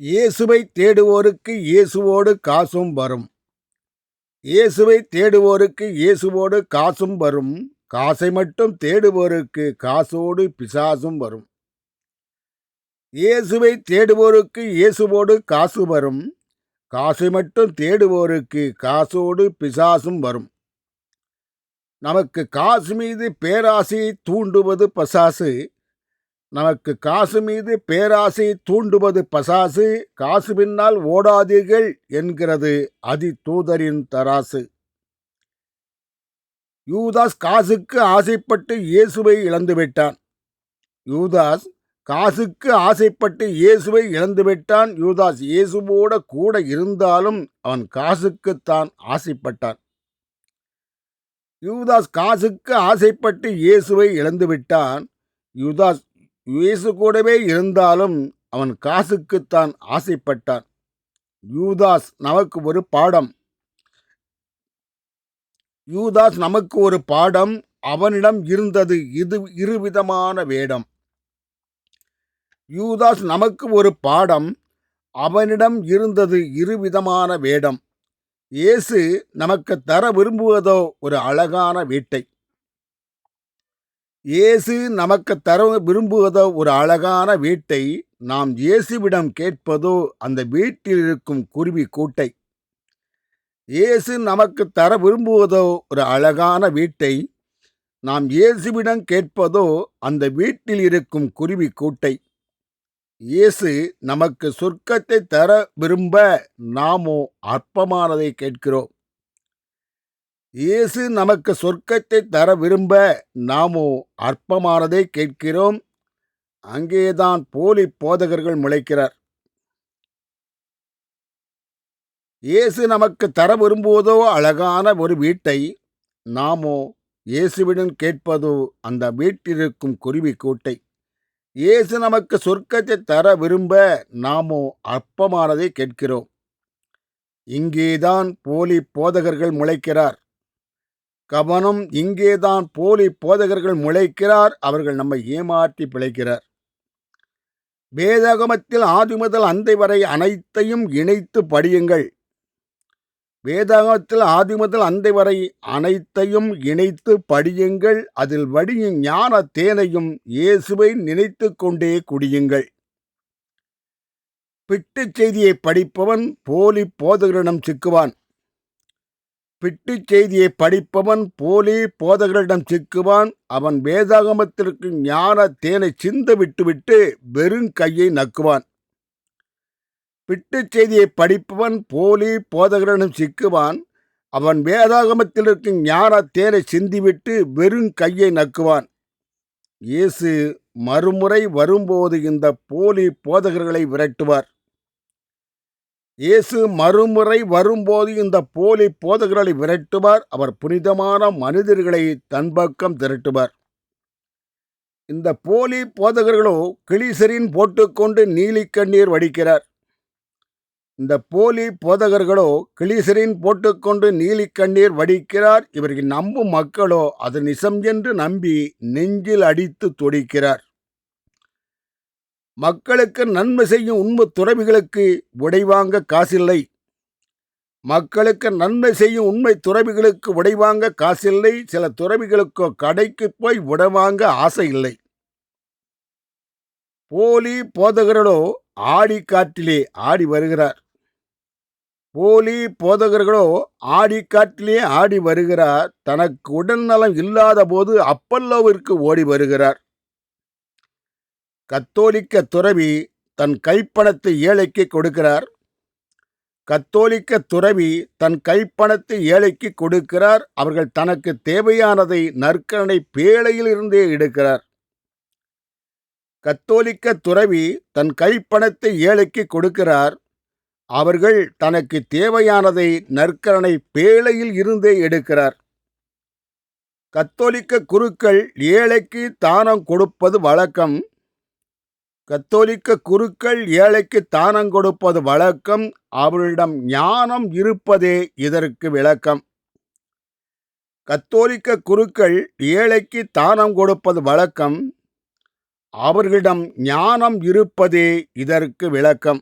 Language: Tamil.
இயேசுவை தேடுவோருக்கு இயேசுவோடு காசும் வரும். இயேசுவை தேடுவோருக்கு இயேசுவோடு காசும் வரும். காசை மட்டும் தேடுவோருக்கு காசோடு பிசாசும் வரும். இயேசுவை தேடுவோருக்கு இயேசுவோடு காசு வரும். காசை மட்டும் தேடுவோருக்கு காசோடு பிசாசும் வரும். நமக்கு காசு மீது பேராசையை தூண்டுவது பசாசு. நமக்கு காசு மீது பேராசை தூண்டுவது பசாசு காசு பின்னால் ஓடாதீர்கள் என்கிறது அதி தூதரின் தராசு. யூதாஸ் காசுக்கு ஆசைப்பட்டு இயேசுவை இழந்துவிட்டான். யூதாஸ் காசுக்கு ஆசைப்பட்டு இயேசுவை இழந்துவிட்டான். யூதாஸ் இயேசுவோட கூட இருந்தாலும் அவன் காசுக்குத்தான் ஆசைப்பட்டான். யூதாஸ் காசுக்கு ஆசைப்பட்டு இயேசுவை இழந்துவிட்டான். யூதாஸ் இயேசு கூடவே இருந்தாலும் அவன் காசுக்குத்தான் ஆசைப்பட்டான். யூதாஸ் நமக்கு ஒரு பாடம். யூதாஸ் நமக்கு ஒரு பாடம். அவனிடம் இருந்தது இது இருவிதமான வேடம். யூதாஸ் நமக்கு ஒரு பாடம். அவனிடம் இருந்தது இருவிதமான வேடம். இயேசு நமக்கு தர விரும்புவதோ ஒரு அழகான வீட்டை. இயேசு நமக்கு தர விரும்புவதோ ஒரு அழகான வீட்டை நாம் இயேசுவிடம் கேட்பதோ அந்த வீட்டில் இருக்கும் குருவி கூட்டை. இயேசு நமக்கு தர விரும்புவதோ ஒரு அழகான வீட்டை நாம் இயேசுவிடம் கேட்பதோ அந்த வீட்டில் இருக்கும் குருவி கூட்டை. இயேசு நமக்கு சொர்க்கத்தை தர விரும்ப நாமோ அற்பமானதை கேட்கிறோம். இயேசு நமக்கு சொர்க்கத்தை தர விரும்ப நாமோ அற்பமானதை கேட்கிறோம். அங்கேதான் போலி போதகர்கள் முளைக்கிறார். இயேசு நமக்கு தர விரும்புவதோ அழகான ஒரு வீட்டை நாமோ இயேசுவிடம் கேட்பதோ அந்த வீட்டிலிருக்கும் குருவி கூட்டை. இயேசு நமக்கு சொர்க்கத்தை தர விரும்ப நாமோ அற்பமானதை கேட்கிறோம். இங்கேதான் போலி போதகர்கள் முளைக்கிறார். கவனம் இங்கேதான் போலி போதகர்கள் முளைக்கிறார் அவர்கள் நம்மை ஏமாற்றி பிழைக்கிறார். வேதாகமத்தில் ஆதி முதல் அந்தை வரை அனைத்தையும் இணைத்து படியுங்கள். வேதாகமத்தில் ஆதி முதல் அந்தை வரை அனைத்தையும் இணைத்து படியுங்கள். அதில் வடியும் ஞான தேனையும் இயேசுவை நினைத்து கொண்டே குடியுங்கள். பிட்டுச் செய்தியை படிப்பவன் போலி போதகரிடம் சிக்குவான். பிட்டுச் செய்தியை படிப்பவன் போலி போதகரிடம் சிக்குவான். அவன் வேதாகமத்திற்கு ஞான தேனை சிந்த விட்டுவிட்டு வெறும் கையை நக்குவான். பிட்டுச் செய்தியை படிப்பவன் போலி போதகரிடம் சிக்குவான். அவன் வேதாகமத்திலிருக்கும் ஞான தேனை சிந்திவிட்டு வெறும் கையை நக்குவான். இயேசு மறுமுறை வரும்போது இந்த போலி போதகர்களை விரட்டுவார். இயேசு மறுமுறை வரும்போது இந்த போலி போதகர்களை விரட்டுவார். அவர் புனிதமான மனிதர்களை தன் பக்கம் திரட்டுவார். இந்த போலி போதகர்களோ கிளிசரின் போட்டுக்கொண்டு நீலி கண்ணீர் வடிக்கிறார். இந்த போலி போதகர்களோ கிளிசரின் போட்டுக்கொண்டு நீலி கண்ணீர் வடிக்கிறார். இவர்கள் நம்பும் மக்களோ அது நிசம் என்று நம்பி நெஞ்சில் அடித்து துடிக்கிறார். மக்களுக்கு நன்மை செய்யும் உண்மை துறவிகளுக்கு உடைவாங்க காசில்லை. மக்களுக்கு நன்மை செய்யும் உண்மை துறவிகளுக்கு உடைவாங்க காசில்லை. சில துறவிகளுக்கோ கடைக்கு போய் உடைவாங்க ஆசை இல்லை. போலி போதகர்களோ ஆடி காட்டிலே ஆடி வருகிறார். போலி போதகர்களோ ஆடி காட்டிலே ஆடி வருகிறார். தனக்கு உடல்நலம் இல்லாத போது அப்பல்லோவிற்கு ஓடி வருகிறார். கத்தோலிக்க துறவி தன் கைப்பணத்தை ஏழைக்கு கொடுக்கிறார். கத்தோலிக்க துறவி தன் கைப்பணத்தை ஏழைக்கு கொடுக்கிறார். அவர்கள் தனக்கு தேவையானதை நற்கரணை பேழையிலிருந்தே எடுக்கிறார். கத்தோலிக்க துறவி தன் கைப்பணத்தை ஏழைக்கு கொடுக்கிறார். அவர்கள் தனக்கு தேவையானதை நற்கரணை பேழையில் இருந்தே எடுக்கிறார். கத்தோலிக்க குருக்கள் ஏழைக்கு தானம் கொடுப்பது வழக்கம். கத்தோலிக்க குருக்கள் ஏழைக்கு தானம் கொடுப்பது வழக்கம் அவர்களிடம் ஞானம் இருப்பதே இதற்கு விளக்கம். கத்தோலிக்க குருக்கள் ஏழைக்கு தானம் கொடுப்பது வழக்கம் அவர்களிடம் ஞானம் இருப்பதே இதற்கு விளக்கம்.